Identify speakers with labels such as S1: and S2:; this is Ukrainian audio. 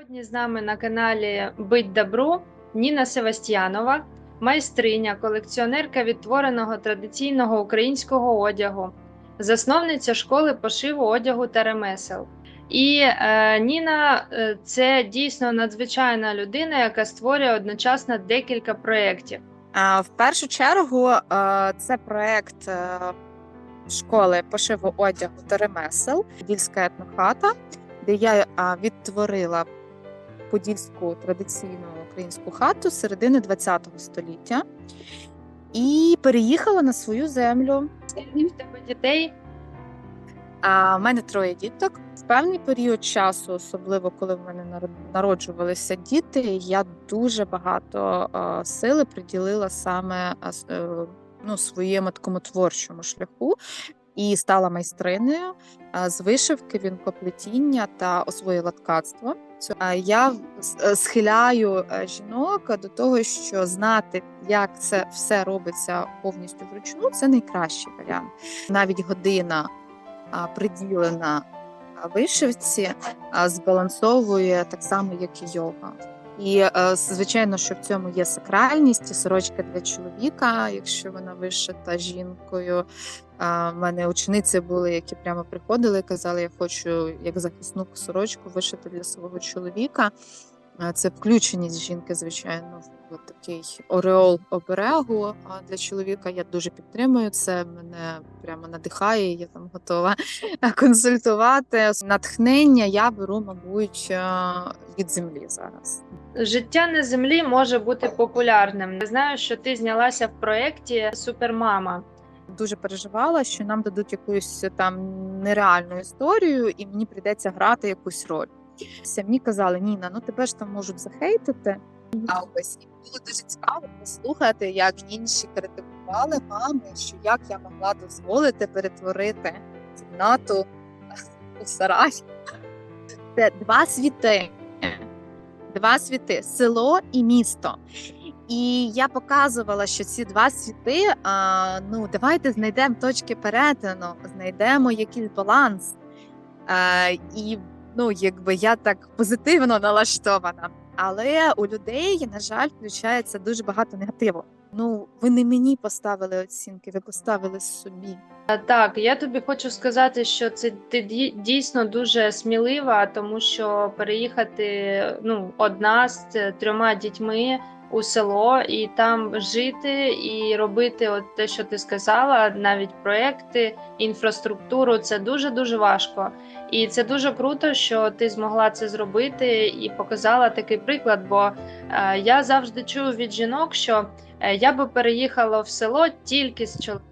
S1: Сьогодні з нами на каналі Бить Добру Ніна Севастьянова, майстриня, колекціонерка відтвореного традиційного українського одягу, засновниця школи пошиву одягу та ремесел. І е, Ніна е, це дійсно надзвичайна людина, яка створює одночасно декілька проєктів.
S2: В першу чергу е, це проект е, школи пошиву одягу та ремесел Подільська етнохата, де я відтворила подільську традиційну українську хату з середини ХХ століття і переїхала на свою землю.
S1: В тебе дітей?
S2: А в мене троє діток. В певний період часу, особливо коли в мене народжувалися діти, я дуже багато е, сили приділила саме с- е, ну, своєму такому творчому шляху і стала майстринею е, з вишивки, вінкоплетіння та освоїла ткацтво. Я е, схиляю е, жінок до того, що знати, як це все робиться повністю вручну, це найкращий варіант. Навіть година приділена вишивці, збалансовує так само, як і йога. І е, звичайно, що в цьому є сакральність, і сорочка для чоловіка, якщо вона вишита жінкою. У мене учениці були, які прямо приходили і казали, я хочу як захисну сорочку вишити для свого чоловіка. Це включеність жінки, звичайно, в такий ореол оберегу. А для чоловіка я дуже підтримую це. Мене прямо надихає. Я там готова консультувати. Натхнення я беру, мабуть, е, від землі зараз.
S1: Життя на землі може бути популярним. Я знаю, що ти знялася в проєкті Супермама.
S2: Дуже переживала, що нам дадуть якусь там нереальну історію, і мені прийдеться грати якусь роль. Мені казали, Ніна, ну тебе ж там можуть захейтити. А ось і було дуже цікаво послухати, як інші критикували мами, що як я могла дозволити перетворити кімнату у сарай. Це два світи. Два світи село і місто. І я показувала, що ці два світи, а, ну давайте знайдемо точки перетину, знайдемо якийсь баланс. А, і ну, якби я так позитивно налаштована. Але у людей, на жаль, включається дуже багато негативу. Ну, ви не мені поставили оцінки, ви поставили собі.
S1: Е, Так, я тобі хочу сказати, що це ти дій- дійсно дуже смілива, тому що переїхати ну, одна з трьома дітьми у село і там жити і робити от те, що ти сказала, навіть проекти, інфраструктуру це дуже дуже важко. І це дуже круто, що ти змогла це зробити і показала такий приклад. Бо е, я завжди чую від жінок, що е, я би переїхала в село тільки з чоловіком.